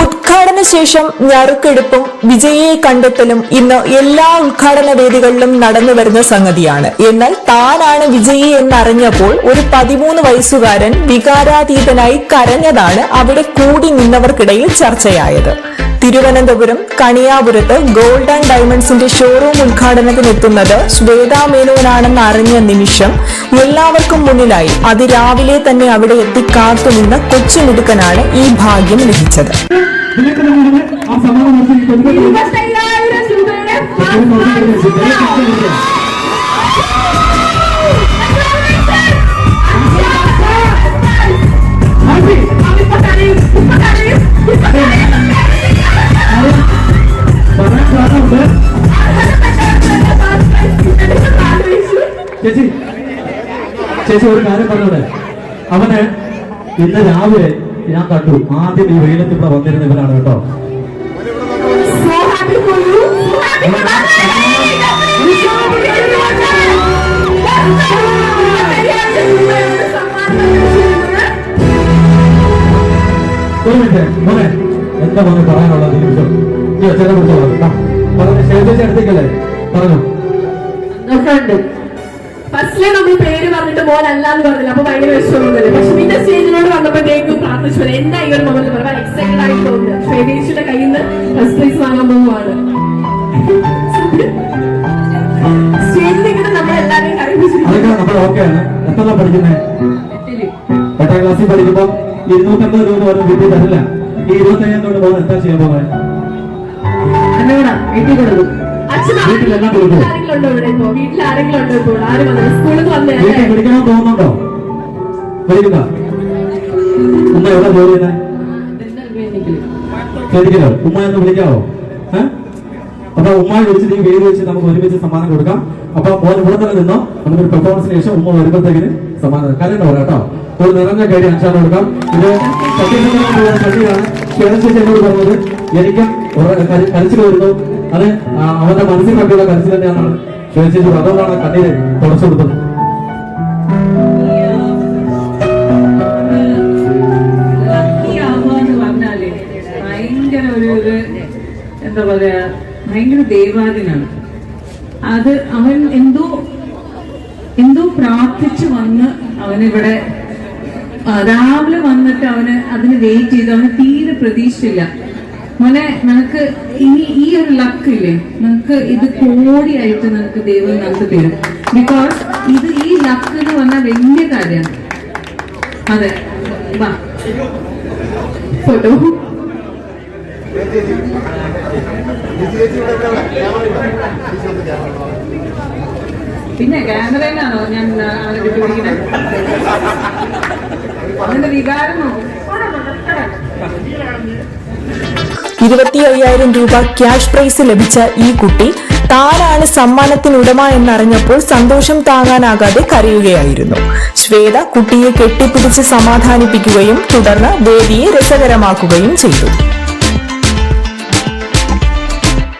ഉദ്ഘാടന ശേഷം ഞറുക്കെടുപ്പും വിജയിയെ കണ്ടെത്തലും ഇന്ന് എല്ലാ ഉദ്ഘാടന വേദികളിലും നടന്നു വരുന്ന സംഗതിയാണ്. എന്നാൽ താനാണ് വിജയി എന്നറിഞ്ഞപ്പോൾ ഒരു പതിമൂന്ന് വയസ്സുകാരൻ വികാരാതീതനായി കരഞ്ഞതാണ് അവിടെ കൂടി നിന്നവർക്കിടയിൽ ചർച്ചയായത്. തിരുവനന്തപുരം കണിയാപുരത്ത് ഗോൾഡ് ആൻഡ് ഡയമണ്ട്സിന്റെ ഷോറൂം ഉദ്ഘാടനത്തിനെത്തുന്നത് ശ്വേതാ മേനോനാണെന്ന് അറിഞ്ഞ നിമിഷം എല്ലാവർക്കും മുന്നിലായി. അതിരാവിലെ തന്നെ അവിടെ എത്തി കാത്തുനിന്ന കൊച്ചുമിടുക്കനാണ് ഈ ഭാഗ്യം ലഭിച്ചത്. ആ ചേച്ചി. ചേച്ചി ഒരു കാര്യം പറഞ്ഞോടെ അവന് ഇന്ന് രാവിലെ ഞാൻ കണ്ടു. ആദ്യം ഈ വെയിലത്ത് ഇവിടെ വന്നിരുന്ന ഇവനാണ് കേട്ടോ. ഒരു എന്താ മോനെ പറയാനുള്ളത്? നിമിഷം പറഞ്ഞു. പറഞ്ഞു. പറഞ്ഞു ഉണ്ട് നമ്മൾ പേര് പറഞ്ഞിട്ട് മോൻ അല്ല എന്ന് പറഞ്ഞില്ല. അപ്പൊ ഭയങ്കര വിഷമമൊന്നുമില്ല പക്ഷെ പിന്നെ സ്റ്റേജിനോട് വന്നപ്പോഴത്തേക്കും പ്രാർത്ഥിച്ചു. പോലെ എന്താ ഈ ഒരു മൊമെന്റ് പറഞ്ഞാൽ എക്സൈറ്റഡ് ആയി തോന്നുന്നു. ശ്വേതേഷിയുടെ കയ്യിൽ നിന്ന് ഫസ്റ്റ് പ്രൈസ് വാങ്ങാൻ പോവുകയാണ് സ്റ്റേജിൽ നിൽക്കുന്ന നമ്മളെല്ലാവരെയും എട്ടാം ക്ലാസ്സിൽ പഠിക്കുമ്പോൾ ഇരുന്നൂറ്റമ്പത് രൂപ പോലും വീട്ടിൽ തരില്ല. ഈ ഇരുപത്തയ്യായിരം പോകുന്നത് എന്താ ചെയ്യാൻ പോകുന്നത് വീട്ടിൽ കൊടുക്കും. ആരെങ്കിലും ഉണ്ടോ ഇപ്പോ വീട്ടിൽ ഉണ്ടോ ഇപ്പോൾ? ആരും വന്നത് സ്കൂളിൽ നിന്ന് വന്നേ പഠിക്കണം തോന്നുന്നുണ്ടോ? പഠിക്കുന്ന ഉമ്മ എവിടെ ജോലി ചെയ്യുന്നത് ക്ലിനിക്കലോ ഉമ്മ എന്ന് വിളിക്കാവോ? അപ്പൊ ഉമ്മ വിളിച്ചിട്ട് ഈ വീട് വെച്ച് നമുക്ക് ഒരുമിച്ച് സമ്മാനം കൊടുക്കാം. അപ്പൊ മോൻ ഇവിടെ തന്നെ നിന്നോ? നമുക്കൊരു പെർഫോമൻസിന് ശേഷം ഉമ്മ വരുമ്പോഴത്തേക്കിന് സമ്മാനം കരണ്ട പറയാം കേട്ടോ. ഒരു നിറഞ്ഞ കയറി അഞ്ചാണ് കൊടുക്കാം. ഇത് സത്യസന്ധമായ കല്ലിയാണ് ശേഷം എന്നോട് പറഞ്ഞത് എനിക്കും കരച്ചിൽ വരുന്നു. അത് അവന്റെ മനസ്സിൽ കണ്ടുള്ള കരച്ചിൽ തന്നെയാണ് ശേഷിച്ചു അതുകൊണ്ടാണ് കണ്ണീര് തുടച്ചു കൊടുത്തത്. എന്താ പറയാ ഭയങ്കര ദൈവാദിനാണ് അത് അവൻ എന്തോ എന്തോ പ്രാർത്ഥിച്ചു വന്ന് അവനിവിടെ രാവിലെ വന്നിട്ട് അവന് അതിന് വെയിറ്റ് ചെയ്ത്. അവന് തീരെ പ്രതീക്ഷയില്ല. മോനെ നിനക്ക് ഇനി ഈ ഒരു ലക്ക് ഇല്ലേ? നിനക്ക് ഇത് കോടിയായിട്ട് നിനക്ക് ദൈവം നമുക്ക് തരും. ബിക്കോസ് ഇത് ഈ ലക്ക് എന്ന് പറഞ്ഞാൽ വലിയ കാര്യമാണ്. അതെ. വാ. ഫോട്ടോ പിന്നെ ക്യാമറയിലാണോ ഞാൻ അവനെ പിടിക്കുന്നത് അവന്റെ വികാരം ഇരുപത്തി അയ്യായിരം രൂപ ക്യാഷ് പ്രൈസ് ലഭിച്ച ഈ കുട്ടി താനാണ് സമ്മാനത്തിനുടമ എന്നറിഞ്ഞപ്പോൾ സന്തോഷം താങ്ങാനാകാതെ കരയുകയായിരുന്നു. ശ്വേത കുട്ടിയെ കെട്ടിപ്പിടിച്ച് സമാധാനിപ്പിക്കുകയും തുടർന്ന് വേദിയെ രസകരമാക്കുകയും ചെയ്തു.